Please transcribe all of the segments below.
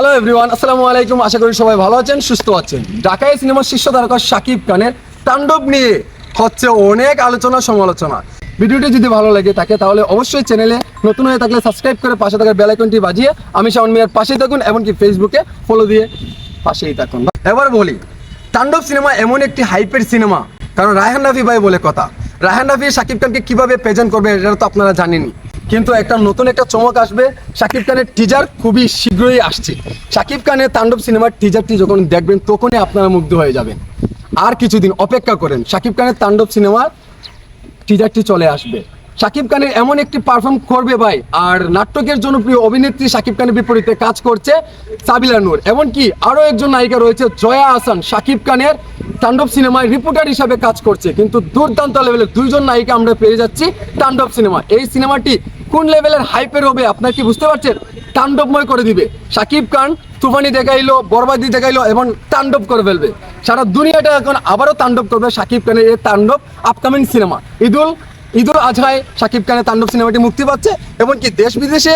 Hello everyone আসসালামু আলাইকুম আশা করি সবাই ভালো আছেন, সুস্থ আছেন। ঢাকায় সিনেমার শীর্ষ তারকা শাকিব খানের তাণ্ডব নিয়ে হচ্ছে অনেক আলোচনা, সমালোচনা। ভিডিওটি যদি ভালো লাগে থাকে, তাহলে অবশ্যই চ্যানেলে নতুন হয়ে থাকলে সাবস্ক্রাইব করে পাশে থাকার বেল আইকনটি বাজিয়ে আমি শাওন মিয়ার পাশেই থাকুন, এমনকি ফেসবুকে ফলো দিয়ে পাশেই থাকুন। এবার বলি, তাণ্ডব সিনেমা এমন একটি হাইপের সিনেমা। কারণ রায়হান রাফি ভাই বলে কথা। রায়হান রাফি শাকিব খানকে কীভাবে প্রেজেন্ট করবে এটা তো আপনারা জানেনই। কিন্তু একটা নতুন একটা চমক আসবে। শাকিব খানের টিজার খুবই শীঘ্রই আসছে। শাকিব খানের তাণ্ডব সিনেমার টিজারটি যখন দেখবেন, তখনই আপনারা মুগ্ধ হয়ে যাবেন। আর কিছুদিন অপেক্ষা করেন, শাকিব খানের তাণ্ডব সিনেমার টিজারটি চলে আসবে। শাকিব খানের এমন একটি পারফর্ম করবে ভাই, আর নাটকের জনপ্রিয় অভিনেত্রী শাকিব খানের বিপরীতে কাজ করছে সাবিলা নূর। এমনকি আরও একজন নায়িকা রয়েছে, জয়া আসান শাকিব খানের তাণ্ডব সিনেমায় রিপোর্টার হিসাবে কাজ করছে, কিন্তু দুর্দান্ত লেভেলের দুইজন নায়িকা আমরা পেয়ে যাচ্ছি তাণ্ডব সিনেমা। এই সিনেমাটি কোন লেভেলের হাইপের হবে, আপনার কি বুঝতে পারছেন? তাণ্ডবময় করে দিবে। সাকিব খান, তুফানি দেখাইলো, বরবাদি দেখাইলো এবং তাণ্ডব করে ফেলবে। সারা দুনিয়াটা এখন আবারও তাণ্ডব করবে সাকিব খানের এই তাণ্ডব আপকামিং সিনেমা ঈদুল ঈদুল আজহায় সাকিব খানের তাণ্ডব সিনেমাটি মুক্তি পাচ্ছে এবং কি দেশ বিদেশে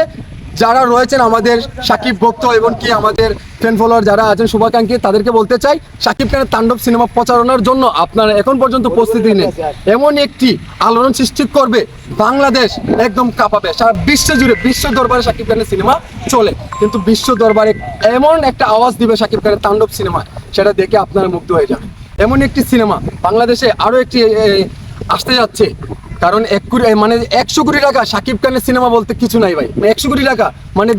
যারা রয়েছেন আমাদের সাকিব ভক্ত এবং কি আমাদের ফ্যান ফলোয়ার যারা আছেন শুভাকাঙ্ক্ষী, তাদেরকে বলতে চাই, সাকিব খানের তাণ্ডব সিনেমা প্রচারণার জন্য আপনারা এখন পর্যন্ত প্রস্তুতি নেন। এমন একটি আলোড়ন সৃষ্টি করবে, বাংলাদেশ একদম কাঁপাবে। সারা বিশ্ব জুড়ে, বিশ্ব দরবারে সাকিব খানের সিনেমা চলে। কিন্তু বিশ্ব দরবারে এমন একটা আওয়াজ দিবে সাকিব খানের তাণ্ডব সিনেমা, সেটা দেখে আপনারা মুগ্ধ হয়ে যাবেন। এমন একটি সিনেমা বাংলাদেশে আরও একটি আসতে যাচ্ছে। কারণ এক কোটি মানে একশো কোটি টাকা সাকিব খানের সিনেমা বলতে কিছু নাই ভাই। একশো কোটি টাকা। মানে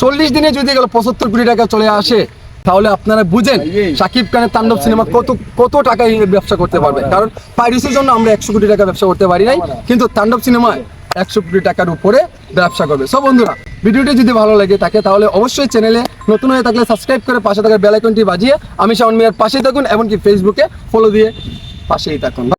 চল্লিশ দিনে যদি গেল পঁচাত্তর কোটি টাকা চলে আসে, তাহলে আপনারা বুঝেন সাকিব খানের তাণ্ডব সিনেমা কত কত টাকায় ব্যবসা করতে পারবে। কারণ পাইরিসের জন্য আমরা একশো কোটি টাকা ব্যবসা করতে পারি নাই, কিন্তু তাণ্ডব সিনেমায় একশো কোটি টাকার উপরে ব্যবসা করবে। সব বন্ধুরা, ভিডিওটি যদি ভালো লাগে থাকে, তাহলে অবশ্যই চ্যানেলে নতুন হয়ে থাকলে সাবস্ক্রাইব করে পাশে থাকার বেল আইকনটি বাজিয়ে আমি শাওন মিয়ার পাশেই থাকুন, এমনকি ফেসবুকে ফলো দিয়ে পাশেই থাকুন।